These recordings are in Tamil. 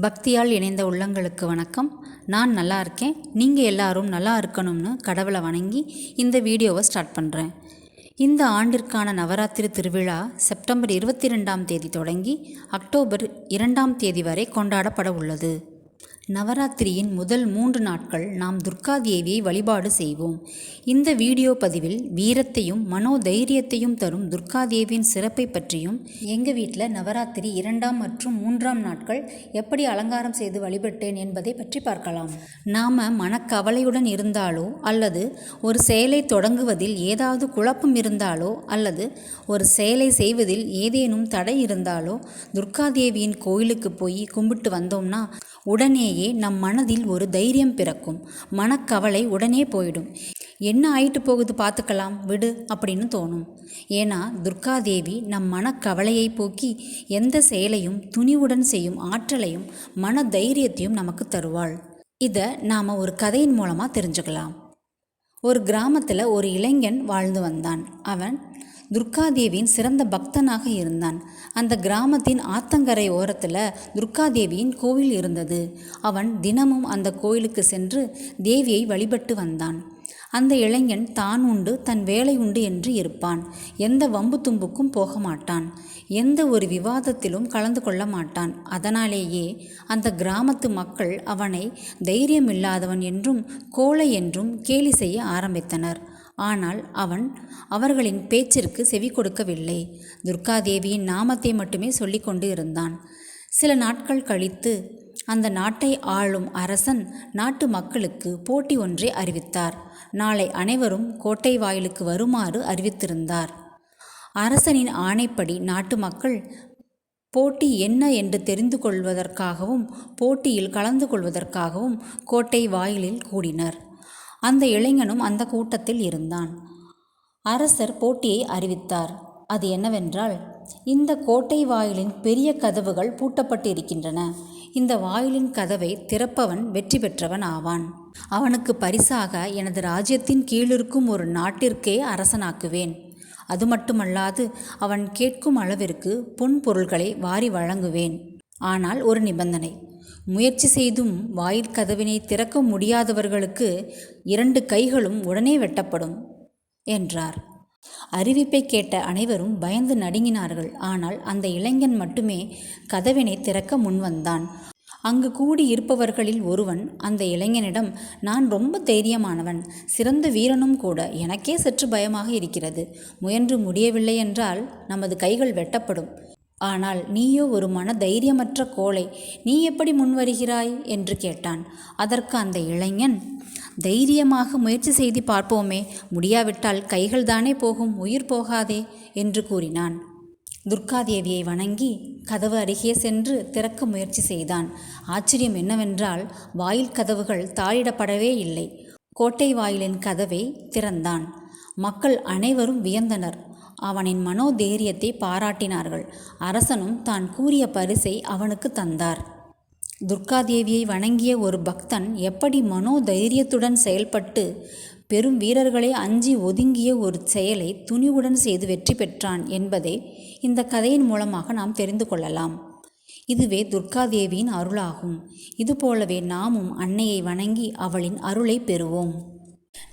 பக்தியால் இணைந்த உள்ளங்களுக்கு வணக்கம். நான் நல்லா இருக்கேன். நீங்கள் எல்லாரும் நல்லா இருக்கணும்னு கடவுளை வணங்கி இந்த வீடியோவை ஸ்டார்ட் பண்ணுறேன் இந்த ஆண்டிற்கான நவராத்திரி திருவிழா செப்டம்பர் இருபத்தி ரெண்டாம் தேதி தொடங்கி அக்டோபர் இரண்டாம் தேதி வரை கொண்டாடப்பட உள்ளது. நவராத்திரியின் முதல் மூன்று நாட்கள் நாம் துர்கா தேவியை வழிபாடு செய்வோம். இந்த வீடியோ பதிவில் வீரத்தையும் மனோதைரியத்தையும் தரும் துர்கா தேவியின் சிறப்பை பற்றியும் எங்கள் வீட்டில் நவராத்திரி இரண்டாம் மற்றும் மூன்றாம் நாட்கள் எப்படி அலங்காரம் செய்து வழிபட்டேன் என்பதை பற்றி பார்க்கலாம். நாம் மனக்கவலையுடன் இருந்தாலோ அல்லது ஒரு செயலை தொடங்குவதில் ஏதாவது குழப்பம் இருந்தாலோ அல்லது ஒரு செயலை செய்வதில் ஏதேனும் தடை இருந்தாலோ துர்காதேவியின் கோயிலுக்கு போய் கும்பிட்டு வந்தோம்னா உடனே உடனேயே நம் மனதில் ஒரு தைரியம் பிறக்கும். மனக்கவலை உடனே போயிடும். என்ன ஆயிட்டு போகுது பார்த்துக்கலாம். விடு அப்படின்னு தோணும். ஏன்னா துர்காதேவி நம் மனக்கவலையை போக்கி எந்த செயலையும் துணிவுடன் செய்யும் ஆற்றலையும் மன தைரியத்தையும் நமக்கு தருவாள். இதை நாம் ஒரு கதையின் மூலமாக தெரிஞ்சுக்கலாம். ஒரு கிராமத்தில் ஒரு இளைஞன் வாழ்ந்து வந்தான். அவன் துர்காதேவியின் சிறந்த பக்தனாக இருந்தான். அந்த கிராமத்தின் ஆத்தங்கரை ஓரத்தில் துர்காதேவியின் கோவில் இருந்தது. அவன் தினமும் அந்த கோயிலுக்கு சென்று தேவியை வழிபட்டு வந்தான். அந்த இளைஞன் தான் உண்டு தன் வேலை உண்டு என்று இருப்பான். எந்த வம்பு தும்புக்கும் போக மாட்டான் எந்த ஒரு விவாதத்திலும் கலந்து கொள்ள மாட்டான் அதனாலேயே அந்த கிராமத்து மக்கள் அவனை தைரியம் இல்லாதவன் என்றும் கோழை என்றும் கேலி செய்ய ஆரம்பித்தனர். ஆனால் அவன் அவர்களின் பேச்சிற்கு செவி கொடுக்கவில்லை. துர்காதேவியின் நாமத்தை மட்டுமே சொல்லிக்கொண்டு இருந்தான். சில நாட்கள் கழித்து அந்த நாட்டை ஆளும் அரசன் நாட்டு மக்களுக்கு போட்டி ஒன்றை அறிவித்தார். நாளை அனைவரும் கோட்டை வாயிலுக்கு வருமாறு அறிவித்திருந்தார். அரசனின் ஆணைப்படி நாட்டு மக்கள் போட்டி என்ன என்று தெரிந்து கொள்வதற்காகவும் போட்டியில் கலந்து கொள்வதற்காகவும் கோட்டை வாயிலில் கூடினர். அந்த இளைஞனும் அந்த கூட்டத்தில் இருந்தான். அரசர் போட்டியை அறிவித்தார். அது என்னவென்றால் இந்த கோட்டை வாயிலின் பெரிய கதவுகள் பூட்டப்பட்டு இருக்கின்றன இந்த வாயிலின் கதவை திறப்பவன் வெற்றி பெற்றவன் ஆவான். அவனுக்கு பரிசாக எனது ராஜ்யத்தின் கீழிருக்கும் ஒரு நாட்டிற்கே அரசனாக்குவேன். அது மட்டுமல்லாது அவன் கேட்கும் அளவிற்கு பொன் பொருள்களை வாரி வழங்குவேன். ஆனால் ஒரு நிபந்தனை. முயற்சி செய்தும் வாயில் கதவினை திறக்க முடியாதவர்களுக்கு இரண்டு கைகளும் உடனே வெட்டப்படும் என்றார். அறிவிப்பை கேட்ட அனைவரும் பயந்து நடுங்கினார்கள். ஆனால் அந்த இளைஞன் மட்டுமே கதவினை திறக்க முன்வந்தான். அங்கு கூடி இருப்பவர்களில் ஒருவன் அந்த இளைஞனிடம் நான் ரொம்ப தைரியமானவன் சிறந்த வீரனும் கூட எனக்கே சற்று பயமாக இருக்கிறது. முயன்று முடியவில்லை என்றால் நமது கைகள் வெட்டப்படும். ஆனால் நீயோ ஒரு மன தைரியமற்ற கோழை நீ எப்படி முன்வருகிறாய்? என்று கேட்டான். அதற்கு அந்த இளைஞன் தைரியமாக முயற்சி செய்து பார்ப்போமே. முடியாவிட்டால் கைகள் தானே போகும் உயிர் போகாதே என்று கூறினான். துர்காதேவியை வணங்கி கதவு அருகே சென்று திறக்க முயற்சி செய்தான். ஆச்சரியம் என்னவென்றால் வாயில் கதவுகள் தாளிடப்படவே இல்லை. கோட்டை வாயிலின் கதவை திறந்தான். மக்கள் அனைவரும் வியந்தனர். அவனின் மனோதைரியத்தை பாராட்டினார்கள். அரசனும் தான் கூறிய பரிசை அவனுக்கு தந்தார். துர்காதேவியை வணங்கிய ஒரு பக்தன் எப்படி மனோதைரியத்துடன் செயல்பட்டு பெரும் வீரர்களை அஞ்சி ஒதுங்கிய ஒரு செயலை துணிவுடன் செய்து வெற்றி பெற்றான் என்பதை இந்த கதையின் மூலமாக நாம் தெரிந்து கொள்ளலாம். இதுவே துர்காதேவியின் அருளாகும். இதுபோலவே நாமும் அன்னையை வணங்கி அவளின் அருளை பெறுவோம்.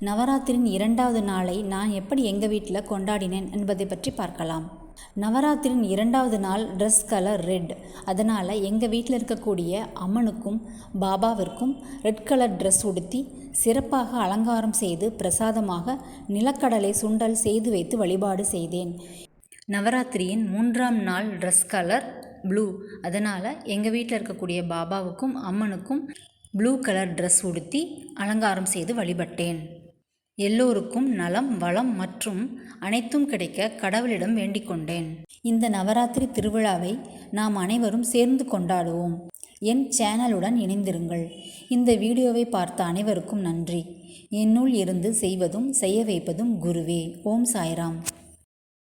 நவராத்திரியின் இரண்டாவது நாளை நான் எப்படி எங்கள் வீட்டில் கொண்டாடினேன் என்பதை பற்றி பார்க்கலாம். நவராத்திரியின் இரண்டாவது நாள் ட்ரெஸ் கலர் ரெட் அதனால் எங்கள் வீட்டில் இருக்கக்கூடிய அம்மனுக்கும் பாபாவிற்கும் ரெட் கலர் ட்ரெஸ் உடுத்தி சிறப்பாக அலங்காரம் செய்து பிரசாதமாக நிலக்கடலை சுண்டல் செய்து வைத்து வழிபாடு செய்தேன். நவராத்திரியின் மூன்றாம் நாள் ட்ரெஸ் கலர் ப்ளூ அதனால் எங்கள் வீட்டில் இருக்கக்கூடிய பாபாவுக்கும் அம்மனுக்கும் ப்ளூ கலர் ட்ரெஸ் உடுத்தி அலங்காரம் செய்து வழிபட்டேன். எல்லோருக்கும் நலம் வளம் மற்றும் அனைத்தும் கிடைக்க கடவுளிடம் வேண்டிக் கொண்டேன். இந்த நவராத்திரி திருவிழாவை நாம் அனைவரும் சேர்ந்து கொண்டாடுவோம். என் சேனலுடன் இணைந்திருங்கள். இந்த வீடியோவை பார்த்த அனைவருக்கும் நன்றி. என்னுள் இருந்து செய்வதும் செய்ய வைப்பதும் குருவே. ஓம் சாய்ராம்.